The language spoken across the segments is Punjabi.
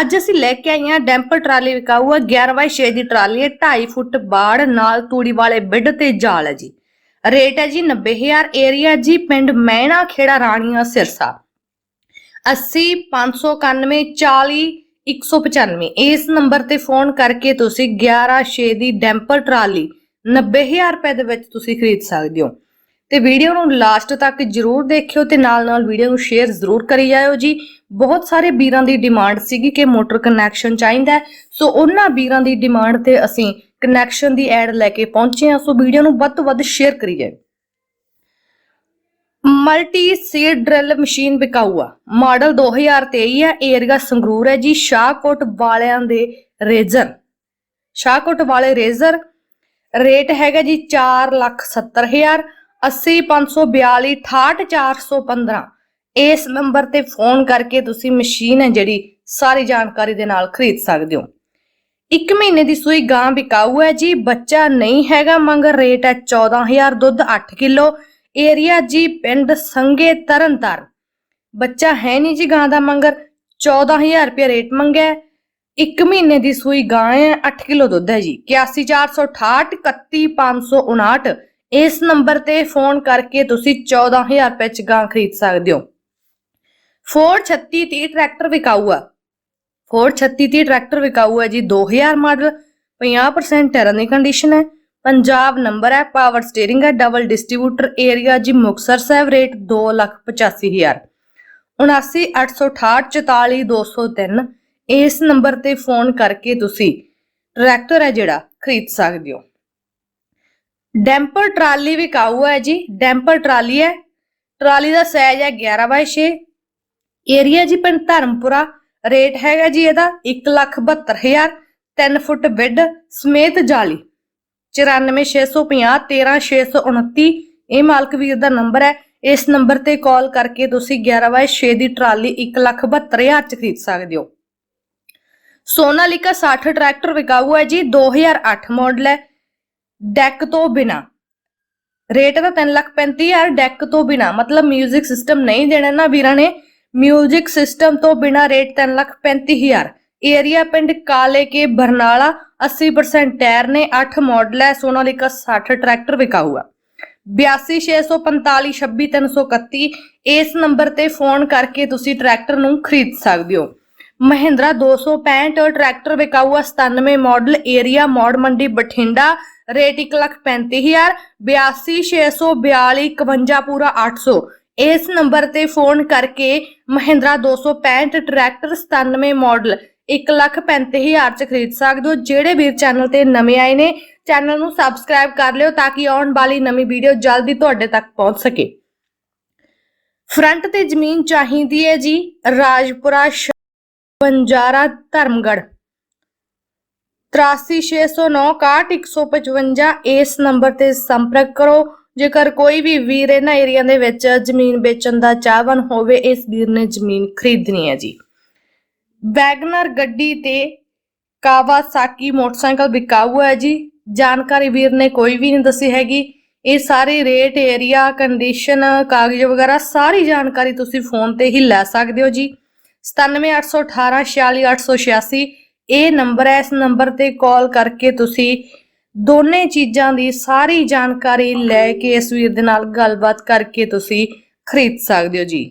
ਅੱਜ ਅਸੀਂ ਲੈ ਕੇ ਆਏ ਹਾਂ ਡੈਂਪਰ ਟਰਾਲੀ ਵਿਕਾਊ ਹੈ 11/6 ਦੀ ਟਰਾਲੀ ਹੈ 2.5 ਫੁੱਟ ਬਾੜ, ਨਾਲ ਤੂੜੀ ਵਾਲੇ ਬਿੱਡ ਤੇ ਜਾਲ ਹੈ ਜੀ। ਰੇਟ ਹੈ ਜੀ 90000 ਏਰੀਆ ਜੀ ਪਿੰਡ ਮਹਿਣਾ ਖੇੜਾ, ਰਾਣੀਆਂ ਸਿਰਸਾ। 80 591 40 195 ਇਸ ਨੰਬਰ ਤੇ ਫੋਨ ਕਰਕੇ ਤੁਸੀਂ 11/6 ਦੀ ਡੈਂਪਰ ਟਰਾਲੀ 90000 ਰੁਪਏ ਦੇ ਵਿੱਚ ਤੁਸੀਂ ਖਰੀਦ ਸਕਦੇ ਹੋ। ਤੇ ਵੀਡੀਓ ਨੂੰ ਲਾਸਟ ਤੱਕ ਜਰੂਰ ਦੇਖਿਓ ਤੇ ਨਾਲ ਨਾਲ ਵੀਡੀਓ ਨੂੰ ਸ਼ੇਅਰ ਜ਼ਰੂਰ ਕਰੀ ਜਾਇਓ ਜੀ। ਬਹੁਤ ਸਾਰੇ ਵੀਰਾਂ ਦੀ ਡਿਮਾਂਡ ਸੀਗੀ ਕਿ ਮੋਟਰ ਕਨੈਕਸ਼ਨ ਚਾਹੀਦਾ ਸੋ ਉਹਨਾਂ ਵੀਰਾਂ ਦੀ ਡਿਮਾਂਡ ਤੇ ਅਸੀਂ ਕਨੈਕਸ਼ਨ ਦੀ ਐਡ ਲੈ ਕੇ ਪਹੁੰਚੇ ਹਾਂ। ਸੋ ਵੀਡੀਓ ਨੂੰ ਵੱਧ ਤੋਂ ਵੱਧ ਸ਼ੇਅਰ ਕਰੀ ਜਾਇਓ। ਮਲਟੀ ਸੀਡ ਡਰਿਲ ਮਸ਼ੀਨ ਵਿਕਾਊ ਆ ਮਾਡਲ 2023 ਹੈ। ਏਰੀਆ ਸੰਗਰੂਰ ਹੈ ਜੀ। ਸ਼ਾਹਕੋਟ ਵਾਲਿਆਂ ਦੇ ਰੇਜ਼ਰ। ਸ਼ਾਹਕੋਟ ਵਾਲੇ ਰੇਜ਼ਰ ਰੇਟ ਹੈਗਾ ਜੀ 470000 80542 68415 ਇਸ ਨੰਬਰ ਤੇ ਫੋਨ ਕਰਕੇ ਤੁਸੀਂ ਮਸ਼ੀਨ ਹੈ ਜਿਹੜੀ ਸਾਰੀ ਜਾਣਕਾਰੀ ਦੇ ਨਾਲ ਖਰੀਦ ਸਕਦੇ ਹੋ। ਇੱਕ ਮਹੀਨੇ ਦੀ ਸੂਈ ਗਾਂ ਵਿਕਾਊ ਹੈ ਜੀ। ਬੱਚਾ ਨਹੀਂ ਹੈਗਾ, ਮੰਗਰ ਰੇਟ ਹੈ 14000 ਦੁੱਧ 8 ਕਿਲੋ। ਏਰੀਆ ਜੀ ਪਿੰਡ ਸੰਗੇ ਤਰਨਤਾਰਨ। ਬੱਚਾ ਹੈ ਨਹੀਂ ਜੀ ਗਾਂ ਦਾ ਮੰਗਰ। 14000 ਰੁਪਏ ਰੇਟ ਮੰਗਿਆ ਹੈ। ਇੱਕ ਮਹੀਨੇ ਦੀ ਸੂਈ ਗਾਂ ਹੈ 8 ਕਿਲੋ ਦੁੱਧ ਹੈ ਜੀ। 81468 31559 ਇਸ ਨੰਬਰ ਤੇ ਫੋਨ ਕਰਕੇ ਤੁਸੀਂ 14000 ਰੁਪਏ ਚ ਗਾਂ ਖਰੀਦ ਸਕਦੇ ਹੋ। ਫੋਰਡ 3630 ਟਰੈਕਟਰ ਵਿਕਾਊ ਆ ਫੋਰਡ 3630 ਟਰੈਕਟਰ ਵਿਕਾਊ ਹੈ ਜੀ 2000 ਮਾਡਲ 50% ਟਰਨ ਦੀ ਕੰਡੀਸ਼ਨ ਹੈ। ਪੰਜਾਬ ਨੰਬਰ ਹੈ ਪਾਵਰ ਸਟੀਅਰਿੰਗ ਹੈ double distributor area ji, Muktsar Sahib rate 285000 79868 ਇਸ ਨੰਬਰ ਤੇ ਫੋਨ ਕਰਕੇ ਤੁਸੀਂ ਟਰੈਕਟਰ ਹੈ ਜਿਹੜਾ ਖਰੀਦ ਸਕਦੇ ਹੋ। ਡੈਂਪਰ ਟਰਾਲੀ ਵਿਕਾਊ ਹੈ ਜੀ, ਡੈਂਪਰ ਟਰਾਲੀ ਹੈ। ਟਰਾਲੀ ਦਾ ਸਾਈਜ਼ ਹੈ 11/6 ਏਰੀਆ ਜੀ ਪਿੰਡ ਧਰਮਪੁਰਾ ਰੇਟ ਹੈਗਾ ਜੀ ਇਹਦਾ 172000 3 ਫੁੱਟ ਬਿੱਡ ਸਮੇਤ ਜਾਲੀ। 94650 13629 ਇਹ ਮਾਲਕ ਵੀਰ ਦਾ ਨੰਬਰ ਹੈ। ਇਸ ਨੰਬਰ ਤੇ ਕਾਲ ਕਰਕੇ ਤੁਸੀਂ 11/6 ਦੀ ਟਰਾਲੀ 172000 ਚ ਖਰੀਦ ਸਕਦੇ ਹੋ। ਸੋਨਾਲੀਕਾ 60 ਟਰੈਕਟਰ ਵਿਕਾਊ ਹੈ ਜੀ 2008 ਮਾਡਲ ਹੈ। ਡੈਕ ਤੋਂ ਬਿਨਾ ਰੇਟ ਦਾ 335000 ਡੈਕ ਤੋਂ ਬਿਨਾ ਮਤਲਬ 뮤직 ਸਿਸਟਮ ਨਹੀਂ ਦੇਣਾ ਨਾ ਵੀਰਾਂ ਨੇ 뮤직 ਸਿਸਟਮ ਤੋਂ ਬਿਨਾ ਰੇਟ 335000 ਏਰੀਆ ਪਿੰਡ ਕਾਲੇ ਕੇ ਬਰਨਾਲਾ 80% ਟਾਇਰ ਨੇ 8 ਮਾਡਲ ਹੈ ਸੋਨਾਲੀਕਾ 60 ਟਰੈਕਟਰ ਵਿਕਾਊ ਆ 8265426331 ਇਸ ਨੰਬਰ ਤੇ ਫੋਨ ਕਰਕੇ ਤੁਸੀਂ ਟਰੈਕਟਰ ਨੂੰ ਖਰੀਦ ਸਕਦੇ ਹੋ ਮਹਿੰਦਰਾ 265 ਟਰੈਕਟਰ ਵਿਕਾਊ ਆ 97 model area Maur Mandi Bathinda rate 135000 826542 51 ਪੂਰਾ 800 ਇਸ ਨੰਬਰ ਤੇ ਫੋਨ ਕਰਕੇ ਮਹਿੰਦਰਾ 265 ਟਰੈਕਟਰ 97 ਮਾਡਲ 135000 ਚ ਖਰੀਦ ਸਕਦੇ ਹੋ। ਜਿਹੜੇ ਵੀਰ ਚੈਨਲ ਤੇ ਨਵੇਂ ਆਏ ਨੇ, ਚੈਨਲ ਨੂੰ ਸਬਸਕ੍ਰਾਈਬ ਕਰ ਲਿਓ ਤਾਂ ਕਿ ਆਉਣ ਵਾਲੀ ਨਵੀਂ ਵੀਡੀਓ ਜਲਦੀ ਤੁਹਾਡੇ ਤੱਕ ਪਹੁੰਚ ਸਕੇ। ਫਰੰਟ ਤੇ ਜ਼ਮੀਨ ਚਾਹੀਦੀ ਹੈ ਜੀ ਰਾਜਪੁਰਾ ਬੰਜਾਰਾ ਧਰਮਗੜ 8360961155 ਇਸ ਨੰਬਰ ਤੇ ਸੰਪਰਕ ਕਰੋ। ਜੇਕਰ ਕੋਈ ਵੀ ਵੀਰ ਇਹਨਾਂ ਏਰੀਆ ਦੇ ਵਿੱਚ ਜ਼ਮੀਨ ਵੇਚਣ ਦਾ ਚਾਹਵਨ ਹੋਵੇ, ਇਸ ਵੀਰ ਨੇ ਜ਼ਮੀਨ ਖਰੀਦਣੀ ਹੈ ਜੀ। ਵੈਗਨਰ ਗੱਡੀ ਤੇ ਕਾਵਾਸਾਕੀ ਮੋਟਰਸਾਈਕਲ ਵਿਕਾਊ ਹੈ ਜੀ। ਜਾਣਕਾਰੀ ਵੀਰ ਨੇ ਕੋਈ ਵੀ ਨਹੀਂ ਦੱਸੀ ਹੈਗੀ। ਇਹ ਸਾਰੇ ਰੇਟ, ਏਰੀਆ, ਕੰਡੀਸ਼ਨ, ਕਾਗਜ਼ ਵਗੈਰਾ ਸਾਰੀ ਜਾਣਕਾਰੀ ਤੁਸੀਂ ਫੋਨ ਤੇ ਹੀ ਲੈ ਸਕਦੇ ਹੋ ਜੀ। 9781846886 ਇਹ ਨੰਬਰ ਹੈ, ਇਸ ਨੰਬਰ ਤੇ ਕਾਲ ਕਰਕੇ ਤੁਸੀਂ ਦੋਨੇ ਚੀਜ਼ਾਂ ਦੀ ਸਾਰੀ ਜਾਣਕਾਰੀ ਲੈ ਕੇ ਇਸ ਵੀਰ ਦੇ ਨਾਲ ਗੱਲਬਾਤ ਕਰਕੇ ਤੁਸੀਂ ਖਰੀਦ ਸਕਦੇ ਹੋ ਜੀ।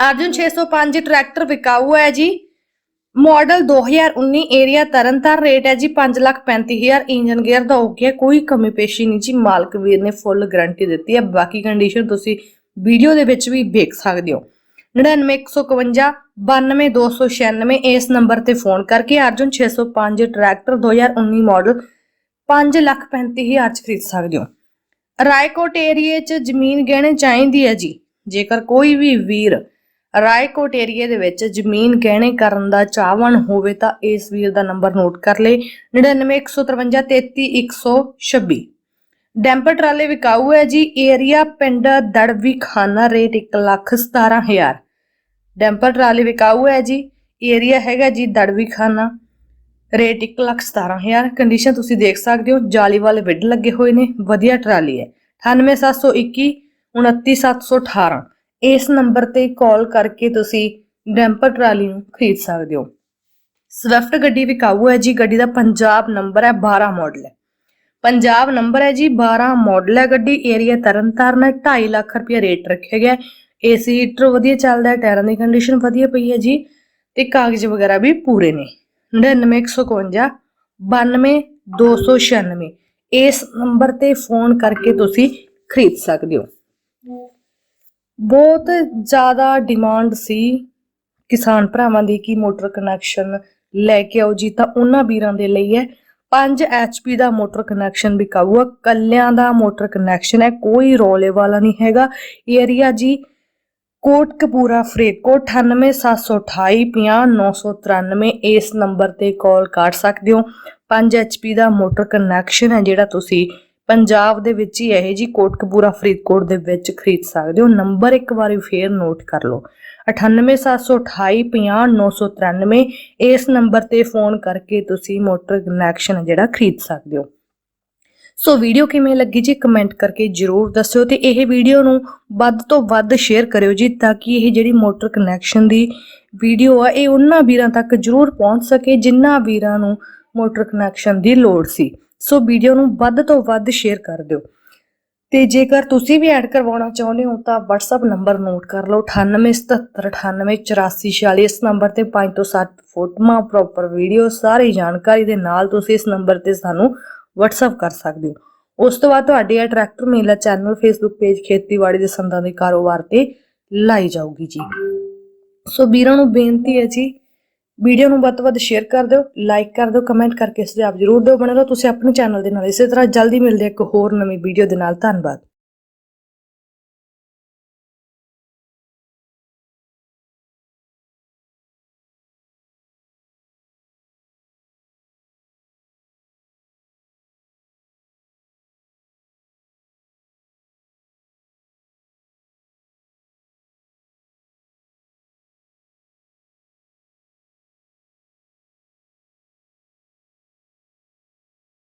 ਅਰਜੁਨ 605 ਟਰੈਕਟਰ ਵਿਕਾਊ ਹੈ ਜੀ। ਮਾਡਲ 2019 ਏਰੀਆ ਤਰਨਤਾਰਨ ਰੇਟ ਹੈ ਜੀ 535000 ਇੰਜਨ ਗੇਅਰ ਦਾ ਹੋ ਗਿਆ, ਕੋਈ ਕਮੀ ਪੇਸ਼ੀ ਨਹੀਂ ਜੀ, ਮਾਲਕ ਵੀਰ ਨੇ ਫੁੱਲ ਗਾਰੰਟੀ ਦਿੱਤੀ ਹੈ। ਬਾਕੀ ਕੰਡੀਸ਼ਨ ਤੁਸੀਂ ਵੀਡੀਓ ਦੇ ਵਿੱਚ ਵੀ ਵੇਖ ਸਕਦੇ ਹੋ। 99151 92296 ਇਸ ਨੰਬਰ ਤੇ ਫੋਨ ਕਰਕੇ ਅਰਜੁਨ 605 ਟਰੈਕਟਰ 2019 ਮਾਡਲ 535000 ਚ ਖਰੀਦ ਸਕਦੇ ਹੋ। ਰਾਏਕੋਟ ਏਰੀਏ ਚ ਜ਼ਮੀਨ ਗਹਿਣੇ ਚਾਹੀਦੀ ਹੈ ਜੀ। ਜੇਕਰ ਕੋਈ ਵੀ ਵੀਰ ਰਾਏਕੋਟ ਏਰੀਏ ਦੇ ਵਿੱਚ ਜ਼ਮੀਨ ਗਹਿਣੇ ਕਰਨ ਦਾ ਚਾਹਵਣ ਹੋਵੇ ਤਾਂ ਇਸ ਵੀਰ ਦਾ ਨੰਬਰ ਨੋਟ ਕਰ ਲੇ 9915533126 ਡੈਂਪਰ ਟਰਾਲੇ ਵਿਕਾਊ ਹੈ ਜੀ, ਏਰੀਆ ਪਿੰਡ ਦੜਵੀ ਖਾਨਾ ਰੇਟ 117000 ਡੈਂਪਰ ਟਰਾਲੇ ਵਿਕਾਊ ਹੈ ਜੀ, ਏਰੀਆ ਹੈਗਾ ਜੀ ਦੜਵੀ ਖਾਨਾ ਰੇਟ 117000 ਕੰਡੀਸ਼ਨ ਤੁਸੀਂ ਦੇਖ ਸਕਦੇ ਹੋ, ਜਾਲੀ ਵਾਲੇ ਵਿੱਡ ਲੱਗੇ ਹੋਏ ਨੇ, ਵਧੀਆ ਟਰਾਲੀ ਹੈ। 98721 29718 ਇਸ ਨੰਬਰ ਤੇ ਕਾਲ ਕਰਕੇ ਤੁਸੀਂ ਡੈਂਪਰ ਟਰਾਲੀ ਨੂੰ ਖਰੀਦ ਸਕਦੇ ਹੋ। ਸਵਿਫਟ ਗੱਡੀ ਵਿਕਾਊ ਹੈ ਜੀ, ਗੱਡੀ ਦਾ ਪੰਜਾਬ ਨੰਬਰ ਹੈ 12 ਮਾਡਲ ਹੈ। ਪੰਜਾਬ ਨੰਬਰ ਹੈ ਜੀ 12 ਮਾਡਲ ਹੈ ਗੱਡੀ ਏਰੀਆ ਤਰਨਤਾਰਨ ਹੈ 2.5 ਲੱਖ ਰੁਪਏ ਰੇਟ ਰੱਖਿਆ ਗਿਆ ਏਸੀ ਹੀਟਰ ਵਧੀਆ ਚੱਲਦਾ ਹੈ ਟਾਇਰਾਂ ਦੀ ਕੰਡੀਸ਼ਨ ਵਧੀਆ ਪਈ ਹੈ ਜੀ ਤੇ ਕਾਗਜ਼ ਵਗੈਰਾ ਵੀ ਪੂਰੇ ਨੇ। 99151 92296 ਇਸ ਨੰਬਰ ਤੇ ਫੋਨ ਕਰਕੇ ਤੁਸੀਂ ਖਰੀਦ ਸਕਦੇ ਹੋ। ਬਹੁਤ ਜ਼ਿਆਦਾ ਡਿਮਾਂਡ ਸੀ ਕਿਸਾਨ ਭਰਾਵਾਂ ਦੀ ਕਿ ਮੋਟਰ ਕਨੈਕਸ਼ਨ ਲੈ ਕੇ ਆਓ ਜੀ, ਤਾਂ ਉਹਨਾਂ ਵੀਰਾਂ ਦੇ ਲਈ ਹੈ। 5 HP ਦਾ ਮੋਟਰ ਕਨੈਕਸ਼ਨ ਵਿਕਾਊ ਆ ਕੱਲਿਆਂ ਦਾ ਮੋਟਰ ਕਨੈਕਸ਼ਨ ਹੈ, ਕੋਈ ਰੋਲੇ ਵਾਲਾ ਨਹੀਂ ਹੈਗਾ। ਏਰੀਆ ਜੀ ਕੋਟ ਕਪੂਰਾ ਫਰੀਦਕੋਟ 9872850993 ਇਸ ਨੰਬਰ ਤੇ ਕਾਲ ਕਰ ਸਕਦੇ ਹੋ। 5 HP ਦਾ ਮੋਟਰ ਕਨੈਕਸ਼ਨ ਹੈ ਜਿਹੜਾ ਤੁਸੀਂ ਪੰਜਾਬ ਦੇ ਵਿੱਚ ਹੀ ਇਹ ਜੀ ਕੋਟਕਪੂਰਾ, ਫਰੀਦਕੋਟ ਦੇ ਵਿੱਚ ਖਰੀਦ ਸਕਦੇ ਹੋ। ਨੰਬਰ ਇੱਕ ਵਾਰੀ ਫੇਰ ਨੋਟ ਕਰ ਲਓ। 9872850993 ਇਸ ਨੰਬਰ ਤੇ ਫੋਨ ਕਰਕੇ ਤੁਸੀਂ ਮੋਟਰ ਕਨੈਕਸ਼ਨ ਜਿਹੜਾ ਖਰੀਦ ਸਕਦੇ ਹੋ। ਸੋ ਵੀਡੀਓ ਕਿਵੇਂ ਲੱਗੀ ਜੀ ਕਮੈਂਟ ਕਰਕੇ ਜਰੂਰ ਦੱਸਿਓ ਤੇ ਇਹ ਵੀਡੀਓ ਨੂੰ ਵੱਧ ਤੋਂ ਵੱਧ ਸ਼ੇਅਰ ਕਰਿਓ ਜੀ ਤਾਂ ਕਿ ਇਹ ਜਿਹੜੀ ਮੋਟਰ ਕਨੈਕਸ਼ਨ ਦੀ ਵੀਡੀਓ ਆ, ਇਹ ਉਹਨਾਂ ਵੀਰਾਂ ਤੱਕ ਜਰੂਰ ਪਹੁੰਚ ਸਕੇ ਜਿਨ੍ਹਾਂ ਵੀਰਾਂ ਨੂੰ ਮੋਟਰ ਕਨੈਕਸ਼ਨ ਦੀ ਲੋੜ ਸੀ। ਸੋ ਵੀਡੀਓ ਨੂੰ ਵੱਧ ਤੋਂ ਵੱਧ ਸ਼ੇਅਰ ਕਰ ਦਿਓ। ਤੇ ਜੇਕਰ ਤੁਸੀਂ ਵੀ ਐਡ ਕਰਵਾਉਣਾ ਚਾਹੁੰਦੇ ਹੋ ਤਾਂ WhatsApp ਨੰਬਰ ਨੋਟ ਕਰ ਲਓ 9877988446 ਇਸ ਨੰਬਰ ਤੇ 5 ਤੋਂ 7 ਫੋਟੋਆਂ ਪ੍ਰੋਪਰ ਵੀਡੀਓ ਸਾਰੀ ਜਾਣਕਾਰੀ ਦੇ ਨਾਲ ਤੁਸੀਂ ਇਸ ਨੰਬਰ ਤੇ ਸਾਨੂੰ WhatsApp ਕਰ ਸਕਦੇ ਹੋ। ਉਸ ਤੋਂ ਬਾਅਦ ਤੁਹਾਡੇ ਇਹ ਟਰੈਕਟਰ ਮੇਲਾ ਚੈਨਲ Facebook ਪੇਜ ਖੇਤੀਬਾੜੀ ਦੇ ਸੰਦਾਂ ਦੇ ਕਾਰੋਬਾਰ ਤੇ ਲਾਈ ਜਾਊਗੀ ਜੀ। ਸੋ ਵੀਰਾਂ ਨੂੰ ਬੇਨਤੀ ਹੈ ਜੀ ਵੀਡੀਓ ਨੂੰ ਵੱਧ ਤੋਂ ਵੱਧ ਸ਼ੇਅਰ ਕਰ ਦਿਓ ਲਾਈਕ ਕਰ ਦਿਓ ਕਮੈਂਟ ਕਰਕੇ ਸੁਝਾਅ ਜ਼ਰੂਰ ਦਿਓ। ਬਣੇ ਰਹੋ ਤੁਸੀਂ ਆਪਣੇ ਚੈਨਲ ਦੇ ਨਾਲ। ਇਸੇ ਤਰ੍ਹਾਂ ਜਲਦੀ ਮਿਲਦੇ ਇੱਕ ਹੋਰ ਨਵੀਂ ਵੀਡੀਓ ਦੇ ਨਾਲ। ਧੰਨਵਾਦ।